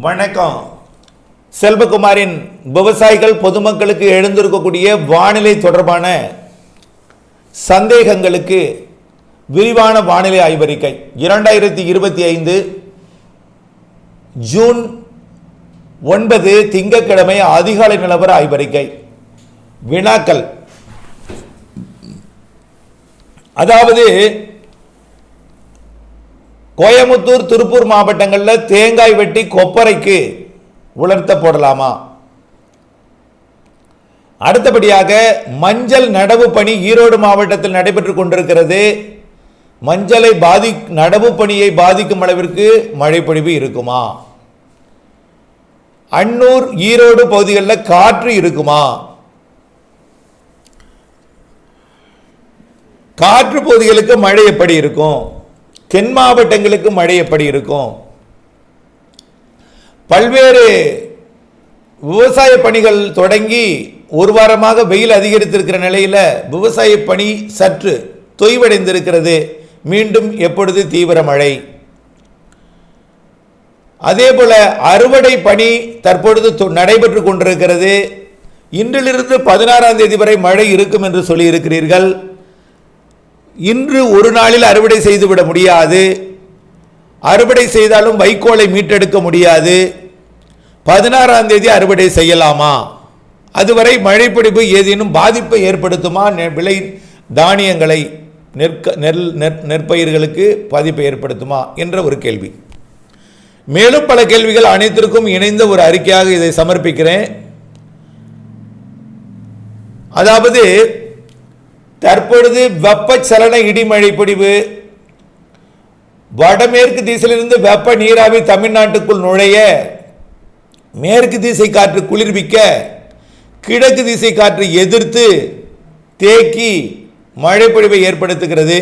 வணக்கம். செல்வகுமாரின் விவசாயிகள் பொதுமக்களுக்கு எழுந்திருக்கக்கூடிய வானிலை தொடர்பான சந்தேகங்களுக்கு விரிவான வானிலை ஆய்வறிக்கை. இரண்டாயிரத்தி இருபத்தி ஐந்து ஜூன் ஒன்பது திங்கட்கிழமை அதிகாலை நிலவர ஆய்வறிக்கை. வினாக்கள். அதாவது கோயமுத்தூர் திருப்பூர் மாவட்டங்களில் தேங்காய் வெட்டி கொப்பரைக்கு உலர்த்த போடலாமா? அடுத்தபடியாக மஞ்சள் நடவு பணி ஈரோடு மாவட்டத்தில் நடைபெற்றுக் கொண்டிருக்கிறது. மஞ்சளை பாதி நடவு பணியை பாதிக்கும் அளவிற்கு மழைப்பொழிவு இருக்குமா? அன்னூர் ஈரோடு பகுதிகளில் காற்று இருக்குமா? காற்று பகுதிகளுக்கு மழை எப்படி இருக்கும்? தென் மாவட்டங்களுக்கு மழை எப்படி இருக்கும்? பல்வேறு விவசாய பணிகள் தொடங்கி ஒரு வாரமாக வெயில் அதிகரித்திருக்கிற நிலையில் விவசாய பணி சற்று தொய்வடைந்திருக்கிறது. மீண்டும் எப்பொழுது தீவிர மழை? அதேபோல அறுவடை பணி தற்பொழுது தொ- நடைபெற்று கொண்டிருக்கிறது. இன்றிலிருந்து பதினாறாம் தேதி வரை மழை இருக்கும் என்று சொல்லியிருக்கிறீர்கள். இன்று ஒரு நாளில் அறுவடை செய்துவிட முடியாது. அறுவடை செய்தாலும் வைக்கோலை மீட்டெடுக்க முடியாது. பதினாறாம் தேதி அறுவடை செய்யலாமா? அதுவரை மழைப்பிடிப்பு ஏதேனும் பாதிப்பை ஏற்படுத்துமா? நெ- விளை தானியங்களை நெற்க நெல் நெற் நெற்பயிர்களுக்கு பாதிப்பை ஏற்படுத்துமா? என்ற ஒரு கேள்வி. மேலும் பல கேள்விகள் அனைத்திற்கும் இணைந்த ஒரு அறிக்கையாக இதை சமர்ப்பிக்கிறேன். அதாவது தற்பொழுது வெப்பச்சலன இடிமழை பிடிவு. வடமேற்கு திசையிலிருந்து வெப்ப நீராவி தமிழ்நாட்டுக்குள் நுழைய மேற்கு திசை காற்று குளிர்விக்க கிழக்கு திசை காற்று எதிர்த்து தேக்கி மழைப்பொழிவை ஏற்படுத்துகிறது.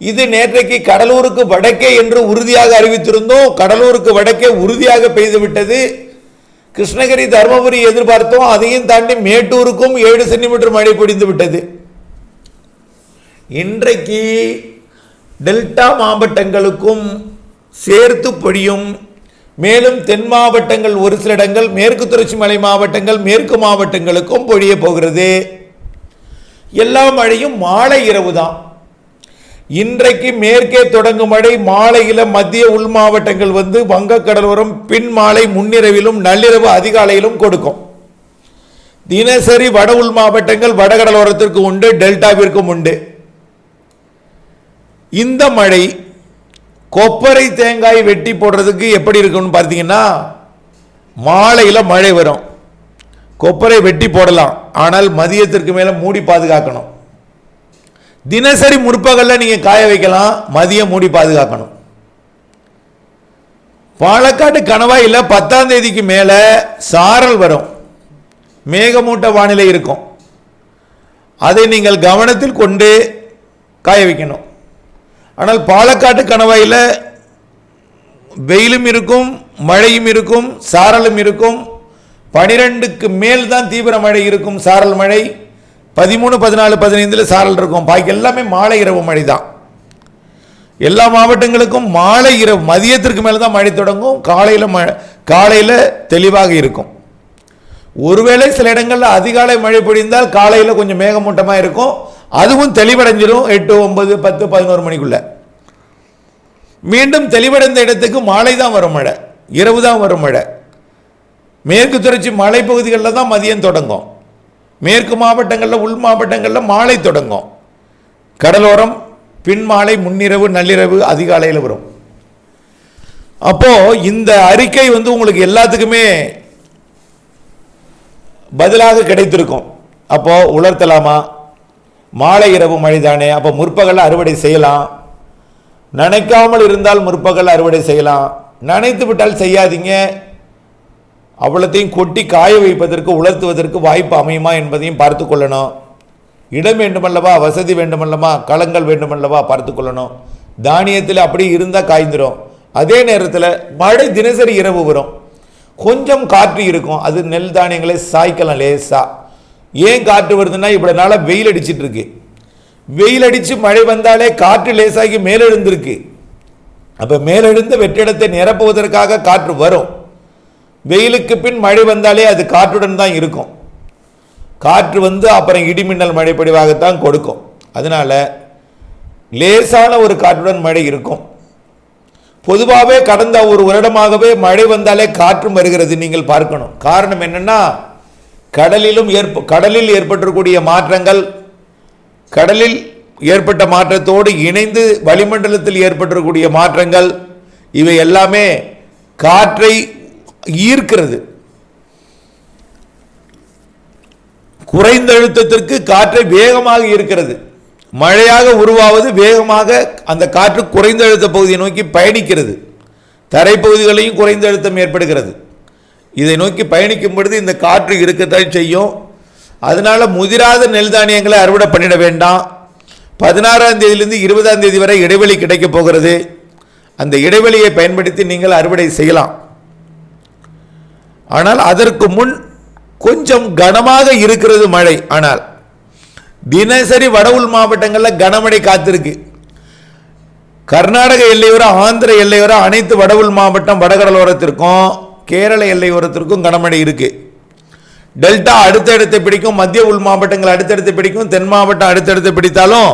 இது நேற்றைக்கு கடலூருக்கு வடக்கே என்று உறுதியாக அறிவித்திருந்தோம். கடலூருக்கு வடக்கே உறுதியாக பெய்துவிட்டது கிருஷ்ணகிரி தருமபுரி எதிர்பார்த்தோம். அதையும் தாண்டி மேட்டூருக்கும் ஏழு சென்டிமீட்டர் மழை பொடிந்து விட்டது. இன்றைக்கு டெல்டா மாவட்டங்களுக்கும் சேர்த்து பொழியும் மேலும் தென் மாவட்டங்கள் ஒரு சில இடங்கள் மேற்கு தொடர்ச்சி மலை மாவட்டங்கள் மேற்கு மாவட்டங்களுக்கும் பொழிய போகிறது. எல்லா மழையும் மாலை இரவு தான். இன்றைக்கு மேற்கே தொடங்கும் மழை மாலையில் மத்திய உள் மாவட்டங்கள் வந்து வங்கக்கடலோரம் பின் மாலை முன்னிரவிலும் நள்ளிரவு அதிகாலையிலும் கொடுக்கும். தினசரி வட உள் மாவட்டங்கள் வடகடலோரத்திற்கு உண்டு டெல்டாவிற்கும் உண்டு. இந்த மழை கொப்பரை தேங்காய் வெட்டி போடுறதுக்கு எப்படி இருக்கும்னு பார்த்தீங்கன்னா மாலையில் மழை வரும். கொப்பரை வெட்டி போடலாம். ஆனால் மதியத்திற்கு மேலே மூடி பாதுகாக்கணும். தினசரி முற்பகலில் நீங்கள் காய வைக்கலாம். மதியம் மூடி பாதுகாக்கணும். பாலக்காடு கணவாயில் பத்தாம் தேதிக்கு மேலே சாரல் வரும். மேகமூட்ட வானிலை இருக்கும். அதை நீங்கள் கவனத்தில் கொண்டு காய வைக்கணும். ஆனால் பாலக்காட்டு கணவாயில் வெயிலும் இருக்கும் மழையும் இருக்கும் சாரலும் இருக்கும். பனிரெண்டுக்கு மேல் தான் தீவிர மழை இருக்கும் சாரல் மழை. பதிமூணு பதினாலு பதினைந்தில் சாரல் இருக்கும். பாக்கி எல்லாமே மாலை இரவு மழை தான் எல்லா மாவட்டங்களுக்கும் மாலை இரவு மதியத்திற்கு மேலே தான் மழை தொடங்கும். காலையில் மழை காலையில் தெளிவாக இருக்கும். ஒருவேளை சில இடங்களில் அதிகாலை மழை பொழிந்தால் காலையில் கொஞ்சம் மேகமூட்டமாக இருக்கும். அதுவும் தெளிவடைஞ்சிடும் எட்டு ஒன்பது பத்து பதினோரு மணிக்குள்ள. மீண்டும் தெளிவடைந்த இடத்துக்கு மாலை தான் வரும் மழை. இரவு தான் வரும் மழை. மேற்கு தொடர்ச்சி மலைப்பகுதிகளில் தான் மதியம் தொடங்கும். மேற்கு மாவட்டங்களில் உள் மாவட்டங்களில் மாலை தொடங்கும். கடலோரம் பின் மாலை முன்னிரவு நள்ளிரவு அதிகாலையில் வரும். அப்போ இந்த அறிக்கை வந்து உங்களுக்கு எல்லாத்துக்குமே பதிலாக கிடைத்திருக்கும். அப்போது உலர்த்தலாமா? மாலை இரவு மழைதானே அப்போ முற்பகல் அறுவடை செய்யலாம். நனைக்காமல் இருந்தால் முற்பகல் அறுவடை செய்யலாம். நனைத்து விட்டால் செய்யாதீங்க. அவ்வளத்தையும் கொட்டி காய வைப்பதற்கு உலர்த்துவதற்கு வாய்ப்பு அமையுமா என்பதையும் பார்த்து கொள்ளணும். இடம் வேண்டுமல்லவா வசதி வேண்டுமல்லவா களங்கள் வேண்டுமல்லவா பார்த்து கொள்ளணும். தானியத்தில் அப்படி இருந்தால் காய்ந்துடும் அதே நேரத்தில் மழை தினசரி இரவு வரும். கொஞ்சம் காற்று இருக்கும். அது நெல் தானியங்களை சாய்க்கலாம் லேசாக ஏன் காற்று வருதுன்னா இவ்வளோ நாளாக வெயில் அடிச்சிட்டு இருக்கு. வெயில் அடித்து மழை வந்தாலே காற்று லேசாகி மேலெழுந்திருக்கு. அப்போ மேலெழுந்த வெற்றிடத்தை நிரப்புவதற்காக காற்று வரும். வெயிலுக்கு பின் மழை வந்தாலே அது காற்றுடன் தான் இருக்கும். காற்று வந்து அப்புறம் இடிமின்னல் மழைப்படிவாகத்தான் கொடுக்கும். அதனால லேசான ஒரு காற்றுடன் மழை இருக்கும். பொதுவாகவே கடந்த ஒரு வருடமாகவே மழை வந்தாலே காற்றும் வருகிறது நீங்கள் பார்க்கணும். காரணம் என்னன்னா கடலிலும் ஏற்ப கடலில் ஏற்பட்டிருக்கூடிய மாற்றங்கள் கடலில் ஏற்பட்ட மாற்றத்தோடு இணைந்து வளிமண்டலத்தில் ஏற்பட்டிருக்கூடிய மாற்றங்கள் இவை எல்லாமே காற்றை ஈர்க்கிறது. குறைந்த அழுத்தத்திற்கு காற்றை வேகமாக ஈர்க்கிறது. மழையாக உருவாவது வேகமாக அந்த காற்று குறைந்த அழுத்த பகுதியை நோக்கி பயணிக்கிறது. தரைப்பகுதிகளையும் குறைந்த அழுத்தம் ஏற்படுகிறது. இதை நோக்கி பயணிக்கும் பொழுது இந்த காற்று இருக்கத்தான் செய்யும். அதனால் முதிராத நெல் தானியங்களை அறுவடை பண்ணிட வேண்டாம். பதினாறாம் தேதியிலிருந்து இருபதாம் தேதி வரை இடைவெளி கிடைக்கப் போகிறது. அந்த இடைவெளியை பயன்படுத்தி நீங்கள் அறுவடை செய்யலாம். ஆனால் அதற்கு முன் கொஞ்சம் கனமாக இருக்கிறது மழை. ஆனால் தினசரி வட உள் மாவட்டங்களில் கனமழை காத்திருக்கு. கர்நாடக எல்லையோர ஆந்திர எல்லையோர அனைத்து வட உள் மாவட்டம் வடகடலோரத்திற்கும் கேரள எல்லையோரத்திற்கும் கனமழை இருக்கு. டெல்டா அடுத்தடுத்து பிடிக்கும் மத்திய உள் மாவட்டங்கள் அடுத்தடுத்து பிடிக்கும் தென் மாவட்டம் அடுத்தடுத்து பிடித்தாலும்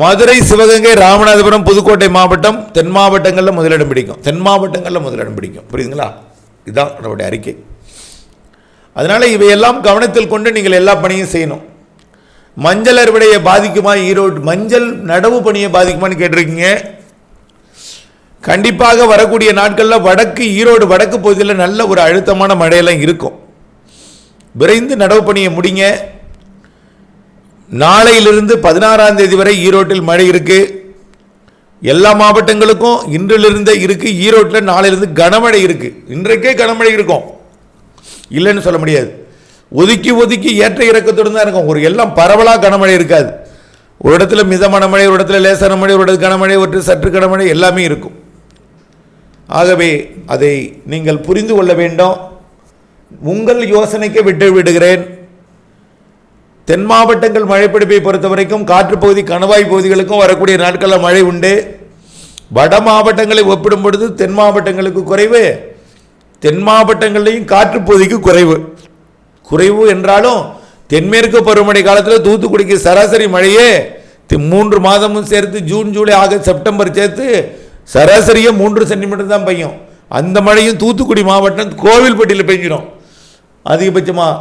மதுரை சிவகங்கை ராமநாதபுரம் புதுக்கோட்டை மாவட்டம் தென் மாவட்டங்களில் முதலிடம் பிடிக்கும். தென் மாவட்டங்களில் முதலிடம் பிடிக்கும். புரியுதுங்களா? இதுதான் நம்முடைய அறிக்கை. அதனால் இவையெல்லாம் கவனத்தில் கொண்டு நீங்கள் எல்லா பணியும் செய்யணும். மஞ்சள் அறுவடையை பாதிக்குமா? ஈரோடு மஞ்சள் நடவு பணியை பாதிக்குமான்னு கேட்டிருக்கீங்க. கண்டிப்பாக வரக்கூடிய நாட்களில் வடக்கு ஈரோடு வடக்கு பகுதியில் நல்ல ஒரு அழுத்தமான மழையெல்லாம் இருக்கும். விரைந்து நடவு பணியை முடிங்க. நாளையிலிருந்து பதினாறாம் தேதி வரை ஈரோட்டில் மழை இருக்கு. எல்லா மாவட்டங்களுக்கும் இன்றிலிருந்தே இருக்கு. ஈரோட்டில் நாளையிலிருந்து கனமழை இருக்கு. இன்றைக்கே கனமழை இருக்கும். இல்லைன்னு சொல்ல முடியாது. ஒதுக்கி ஒதுக்கி ஏற்ற இறக்கத்துடன் தான் இருக்கும். ஒரு எல்லாம் பரவலாக கனமழை இருக்காது. ஒரு இடத்துல மிதமான மழை ஒரு இடத்துல லேசான மழை ஒரு இடத்துல கனமழை ஒரு சற்று கனமழை எல்லாமே இருக்கும். ஆகவே அதை நீங்கள் புரிந்து கொள்ள வேண்டும். உங்கள் யோசனைக்கு விட்டு விடுகிறேன். தென் மாவட்டங்கள் மழைப்பிடிப்பை பொறுத்த வரைக்கும் காற்றுப்பகுதி கணவாய் பகுதிகளுக்கும் வரக்கூடிய நாட்களில் மழை உண்டு. வட மாவட்டங்களை ஒப்பிடும் பொழுது தென் மாவட்டங்களுக்கு குறைவு. தென் மாவட்டங்கள்லையும் காற்றுப்பகுதிக்கு குறைவு. குறைவு என்றாலும் தென்மேற்கு பருவமழை காலத்தில் தூத்துக்குடிக்கு சராசரி மழையே மூன்று மாதமும் சேர்த்து ஜூன் ஜூலை ஆகஸ்ட் செப்டம்பர் சேர்த்து சராசரியாக மூன்று சென்டிமீட்டர் தான் பெய்யும். அந்த மழையும் தூத்துக்குடி மாவட்டம் கோவில்பட்டியில் பெஞ்சிடும். அதிகபட்சமாக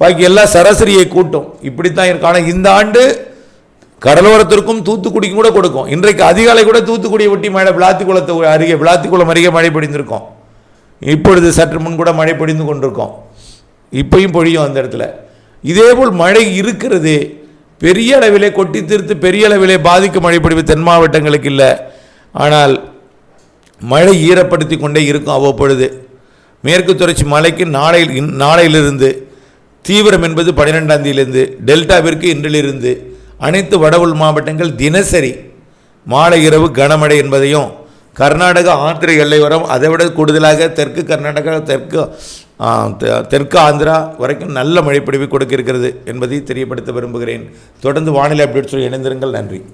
பாக்கி எல்லாம் சராசரியை கூட்டும். இப்படித்தான் இருக்கும். ஆனால் இந்த ஆண்டு கடலோரத்திற்கும் தூத்துக்குடிக்கும் கூட கொடுக்கும். இன்றைக்கு அதிகாலை கூட தூத்துக்குடியை ஒட்டி மழை விளாத்திக்குளத்தை அருகே விளாத்திக்குளம் அருகே மழை பொழிந்திருக்கும். இப்பொழுது சற்று முன் கூட மழை பொழிந்து கொண்டிருக்கோம். இப்பையும் பொழியும் அந்த இடத்துல. இதேபோல் மழை இருக்கிறது பெரிய அளவிலே கொட்டி தீர்த்து பெரிய அளவிலே பாதிக்கும் மழை பொழிவு தென் மாவட்டங்களுக்கு இல்லை. ஆனால் மழை ஈரப்படுத்தி கொண்டே இருக்கும் அவ்வப்பொழுது. மேற்கு தொடர்ச்சி மலைக்கு நாளை இன்- நாளையிலிருந்து தீவிரம் என்பது பன்னிரெண்டாம் தேதியிலிருந்து டெல்டாவிற்கு இன்றிலிருந்து அனைத்து வட மாவட்டங்கள் தினசரி மாலை இரவு கனமழை என்பதையும் கர்நாடகா ஆந்திர எல்லையோரம் அதை விட கூடுதலாக தெற்கு கர்நாடகா தெற்கு தெ- தெற்கு ஆந்திரா வரைக்கும் நல்ல மழைப்பிடிவு கொடுக்க இருக்கிறது என்பதை தெரியப்படுத்த விரும்புகிறேன். தொடர்ந்து வானிலை அப்டேட்ஸோடு இணைந்திருங்கள். நன்றி.